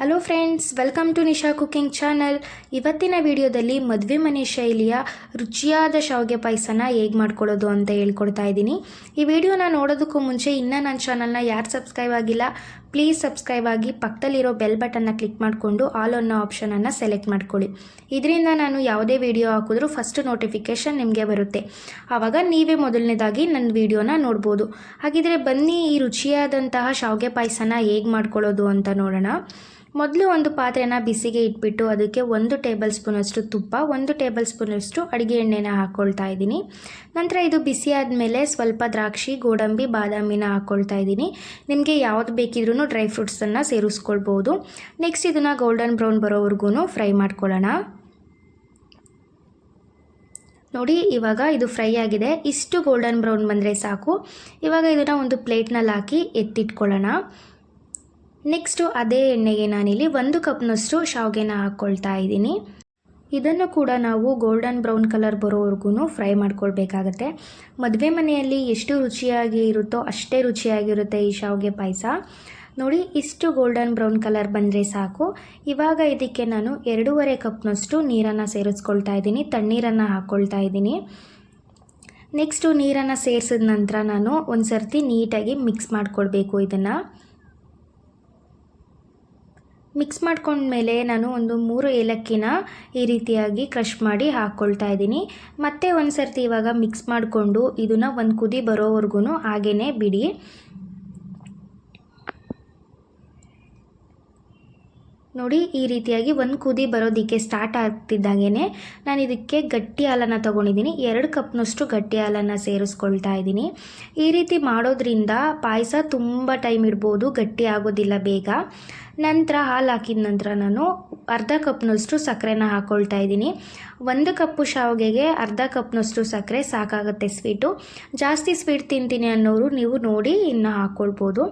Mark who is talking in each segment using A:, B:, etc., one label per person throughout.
A: Hello friends welcome to Nisha cooking channel ಇವತ್ತಿನ ವಿಡಿಯೋದಲ್ಲಿ ಮದುವೆ ಮನೆ ಶೈಲಿಯ ರುಚಿಯಾದ ಶಾವಿಗೆ ಪಾಯಸನ ಹೇಗೆ ಮಾಡ್ಕೊಳ್ಳೋದು ಅಂತ ಹೇಳ್ಕೊಡ್ತಾ ಇದ್ದೀನಿ. ಈ ವಿಡಿಯೋನ ನೋಡೋದಕ್ಕೂ ಮುಂಚೆ ಇನ್ನೂ ನನ್ನ ಚಾನಲ್ನ ಯಾರು ಸಬ್ಸ್ಕ್ರೈಬ್ ಆಗಿಲ್ಲ ಪ್ಲೀಸ್ ಸಬ್ಸ್ಕ್ರೈಬ್ ಆಗಿ ಪಕ್ಕದಲ್ಲಿರೋ ಬೆಲ್ ಬಟನ್ನ ಕ್ಲಿಕ್ ಮಾಡಿಕೊಂಡು ಆಲ್ ಅನ್ನೋ ಆಪ್ಷನನ್ನು ಸೆಲೆಕ್ಟ್ ಮಾಡ್ಕೊಳ್ಳಿ. ಇದರಿಂದ ನಾನು ಯಾವುದೇ ವಿಡಿಯೋ ಹಾಕಿದ್ರೂ ಫಸ್ಟ್ ನೋಟಿಫಿಕೇಷನ್ ನಿಮಗೆ ಬರುತ್ತೆ. ಆವಾಗ ನೀವೇ ಮೊದಲನೇದಾಗಿ ನನ್ನ ವಿಡಿಯೋನ ನೋಡ್ಬೋದು. ಹಾಗಿದ್ರೆ ಬನ್ನಿ ಈ ರುಚಿಯಾದಂತಹ ಶಾವಿಗೆ ಪಾಯಸನ ಹೇಗೆ ಮಾಡ್ಕೊಳ್ಳೋದು ಅಂತ ನೋಡೋಣ. ಮೊದಲು ಒಂದು ಪಾತ್ರೆನ ಬಿಸಿಗೆ ಇಟ್ಬಿಟ್ಟು ಅದಕ್ಕೆ ಒಂದು ಟೇಬಲ್ ಸ್ಪೂನಷ್ಟು ತುಪ್ಪ, ಒಂದು ಟೇಬಲ್ ಸ್ಪೂನಷ್ಟು ಅಡುಗೆ ಎಣ್ಣೆನ ಹಾಕ್ಕೊಳ್ತಾ ಇದ್ದೀನಿ. ನಂತರ ಇದು ಬಿಸಿ ಆದಮೇಲೆ ಸ್ವಲ್ಪ ದ್ರಾಕ್ಷಿ, ಗೋಡಂಬಿ, ಬಾದಾಮಿನ ಹಾಕ್ಕೊಳ್ತಾ ಇದ್ದೀನಿ. ನಿಮಗೆ ಯಾವ್ದು ಬೇಕಿದ್ರೂ ಡ್ರೈ ಫ್ರೂಟ್ಸನ್ನು ಸೇರಿಸ್ಕೊಳ್ಬೋದು. ನೆಕ್ಸ್ಟ್ ಇದನ್ನು ಗೋಲ್ಡನ್ ಬ್ರೌನ್ ಬರೋವರೆಗೂ ಫ್ರೈ ಮಾಡ್ಕೊಳ್ಳೋಣ. ನೋಡಿ, ಇವಾಗ ಇದು ಫ್ರೈ ಆಗಿದೆ. ಇಷ್ಟು ಗೋಲ್ಡನ್ ಬ್ರೌನ್ ಬಂದರೆ ಸಾಕು. ಇವಾಗ ಇದನ್ನು ಒಂದು ಪ್ಲೇಟ್ನಲ್ಲಿ ಹಾಕಿ ಎತ್ತಿಟ್ಕೊಳ್ಳೋಣ. ನೆಕ್ಸ್ಟು ಅದೇ ಎಣ್ಣೆಗೆ ನಾನಿಲ್ಲಿ ಒಂದು ಕಪ್ನಷ್ಟು ಶಾವಿಗೆನ ಹಾಕ್ಕೊಳ್ತಾ ಇದ್ದೀನಿ. ಇದನ್ನು ಕೂಡ ನಾವು ಗೋಲ್ಡನ್ ಬ್ರೌನ್ ಕಲರ್ ಬರೋವರೆಗೂ ಫ್ರೈ ಮಾಡ್ಕೊಳ್ಬೇಕಾಗತ್ತೆ. ಮದುವೆ ಮನೆಯಲ್ಲಿ ಎಷ್ಟು ರುಚಿಯಾಗಿ ಇರುತ್ತೋ ಅಷ್ಟೇ ರುಚಿಯಾಗಿರುತ್ತೆ ಈ ಶಾವಿಗೆ ಪಾಯಸ. ನೋಡಿ, ಇಷ್ಟು ಗೋಲ್ಡನ್ ಬ್ರೌನ್ ಕಲರ್ ಬಂದರೆ ಸಾಕು. ಇವಾಗ ಇದಕ್ಕೆ ನಾನು ಎರಡೂವರೆ ಕಪ್ನಷ್ಟು ನೀರನ್ನು ಸೇರಿಸ್ಕೊಳ್ತಾ ಇದ್ದೀನಿ. ತಣ್ಣೀರನ್ನು ಹಾಕ್ಕೊಳ್ತಾ ಇದ್ದೀನಿ. ನೆಕ್ಸ್ಟು ನೀರನ್ನು ಸೇರಿಸಿದ ನಂತರ ನಾನು ಒಂದು ಸರ್ತಿ ನೀಟಾಗಿ ಮಿಕ್ಸ್ ಮಾಡ್ಕೊಳ್ಬೇಕು ಇದನ್ನು. ಮಿಕ್ಸ್ ಮಾಡ್ಕೊಂಡ್ಮೇಲೆ ನಾನು ಒಂದು ಮೂರು ಏಲಕ್ಕಿನ ಈ ರೀತಿಯಾಗಿ ಕ್ರಷ್ ಮಾಡಿ ಹಾಕ್ಕೊಳ್ತಾ ಇದ್ದೀನಿ. ಮತ್ತೆ ಒಂದು ಸರ್ತಿ ಇವಾಗ ಮಿಕ್ಸ್ ಮಾಡಿಕೊಂಡು ಇದನ್ನು ಒಂದು ಕುದಿ ಬರೋವರೆಗೂ ಹಾಗೇ ಬಿಡಿ. ನೋಡಿ, ಈ ರೀತಿಯಾಗಿ ಒಂದು ಕುದಿ ಬರೋದಕ್ಕೆ ಸ್ಟಾರ್ಟ್ ಆಗ್ತಿದ್ದಾಗೇ ನಾನು ಇದಕ್ಕೆ ಗಟ್ಟಿ ಹಾಲನ್ನು ತೊಗೊಂಡಿದ್ದೀನಿ. ಎರಡು ಕಪ್ನಷ್ಟು ಗಟ್ಟಿ ಹಾಲನ್ನು ಸೇರಿಸ್ಕೊಳ್ತಾ ಇದ್ದೀನಿ. ಈ ರೀತಿ ಮಾಡೋದ್ರಿಂದ ಪಾಯಸ ತುಂಬ ಟೈಮ್ ಇಡ್ಬೋದು, ಗಟ್ಟಿ ಆಗೋದಿಲ್ಲ ಬೇಗ. ನಂತರ ಹಾಲು ಹಾಕಿದ ನಂತರ ನಾನು ಅರ್ಧ ಕಪ್ನಷ್ಟು ಸಕ್ಕರೆನ ಹಾಕ್ಕೊಳ್ತಾ ಇದ್ದೀನಿ. ಒಂದು ಕಪ್ಪು ಶಾವಿಗೆಗೆ ಅರ್ಧ ಕಪ್ನಷ್ಟು ಸಕ್ಕರೆ ಸಾಕಾಗುತ್ತೆ ಸ್ವೀಟು. ಜಾಸ್ತಿ ಸ್ವೀಟ್ ತಿಂತೀನಿ ಅನ್ನೋರು ನೀವು ನೋಡಿ ಇನ್ನು ಹಾಕ್ಕೊಳ್ಬೋದು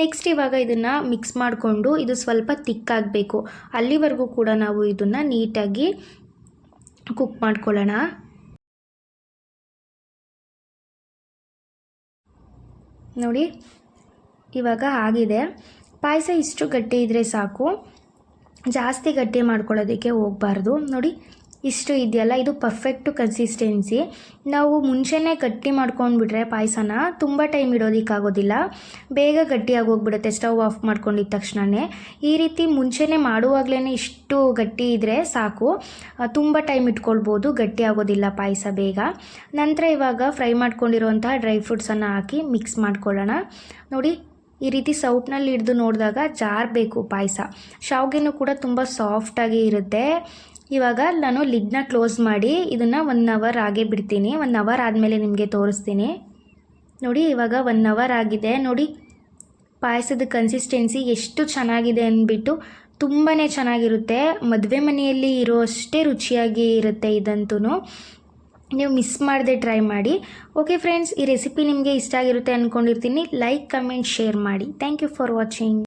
A: ನೆಕ್ಸ್ಟ್ ಇವಾಗ ಇದನ್ನು ಮಿಕ್ಸ್ ಮಾಡಿಕೊಂಡು ಇದು ಸ್ವಲ್ಪ ತಿಕ್ಕಾಗಬೇಕು ಅಲ್ಲಿವರೆಗೂ ಕೂಡ ನಾವು ಇದನ್ನು ನೀಟಾಗಿ ಕುಕ್ ಮಾಡ್ಕೊಳ್ಳೋಣ. ನೋಡಿ, ಇವಾಗ ಆಗಿದೆ. ಪಾಯಸ ಇಷ್ಟು ಗಟ್ಟಿ ಇದ್ದರೆ ಸಾಕು. ಜಾಸ್ತಿ ಗಟ್ಟಿ ಮಾಡ್ಕೊಳ್ಳೋದಕ್ಕೆ ಹೋಗಬಾರ್ದು. ನೋಡಿ, ಇಷ್ಟು ಇದೆಯಲ್ಲ, ಇದು ಪರ್ಫೆಕ್ಟು ಕನ್ಸಿಸ್ಟೆನ್ಸಿ ನಾವು ಮುಂಚೆನೇ ಗಟ್ಟಿ ಮಾಡ್ಕೊಂಡ್ಬಿಟ್ರೆ ಪಾಯಸನ ತುಂಬ ಟೈಮ್ ಇಡೋದಕ್ಕಾಗೋದಿಲ್ಲ ಬೇಗ ಗಟ್ಟಿಯಾಗಿ ಹೋಗ್ಬಿಡುತ್ತೆ ಸ್ಟವ್ ಆಫ್ ಮಾಡ್ಕೊಂಡಿದ್ದ ತಕ್ಷಣವೇ ಈ ರೀತಿ ಮುಂಚೆನೇ ಮಾಡುವಾಗಲೇ ಇಷ್ಟು ಗಟ್ಟಿ ಇದ್ದರೆ ಸಾಕು. ತುಂಬ ಟೈಮ್ ಇಟ್ಕೊಳ್ಬೋದು, ಗಟ್ಟಿ ಆಗೋದಿಲ್ಲ ಪಾಯಸ ಬೇಗ. ನಂತರ ಇವಾಗ ಫ್ರೈ ಮಾಡ್ಕೊಂಡಿರುವಂತಹ ಡ್ರೈ ಫ್ರೂಟ್ಸನ್ನು ಹಾಕಿ ಮಿಕ್ಸ್ ಮಾಡ್ಕೊಳ್ಳೋಣ. ನೋಡಿ ಈ ರೀತಿ ಸೌಟ್ನಲ್ಲಿ ಹಿಡಿದು ನೋಡಿದಾಗ ಜಾರಬೇಕು ಪಾಯಸ. ಶಾವ್ಗೆನೂ ಕೂಡ ತುಂಬ ಸಾಫ್ಟಾಗಿ ಇರುತ್ತೆ. ಇವಾಗ ನಾನು ಲಿಡ್ನ ಕ್ಲೋಸ್ ಮಾಡಿ ಇದನ್ನು ಒನ್ ಅವರ್ ಆಗೇ ಬಿಡ್ತೀನಿ. ಒನ್ ಅವರ್ ಆದಮೇಲೆ ನಿಮಗೆ ತೋರಿಸ್ತೀನಿ. ನೋಡಿ, ಇವಾಗ ಒನ್ ಅವರ್ ಆಗಿದೆ. ನೋಡಿ, ಪಾಯಸದ ಕನ್ಸಿಸ್ಟೆನ್ಸಿ ಎಷ್ಟು ಚೆನ್ನಾಗಿದೆ ಅಂದ್ಬಿಟ್ಟು ತುಂಬಾ ಚೆನ್ನಾಗಿರುತ್ತೆ. ಮದುವೆ ಮನೆಯಲ್ಲಿ ಇರೋ ಅಷ್ಟೇ ರುಚಿಯಾಗಿ ಇರುತ್ತೆ ಇದಂತೂ ನೀವು ಮಿಸ್ ಮಾಡದೆ ಟ್ರೈ ಮಾಡಿ. ಓಕೆ ಫ್ರೆಂಡ್ಸ್ ಈ ರೆಸಿಪಿ ನಿಮಗೆ ಇಷ್ಟ ಆಗಿರುತ್ತೆ ಅಂದ್ಕೊಂಡಿರ್ತೀನಿ ಲೈಕ್ ಕಮೆಂಟ್ ಶೇರ್ ಮಾಡಿ. Thank you for watching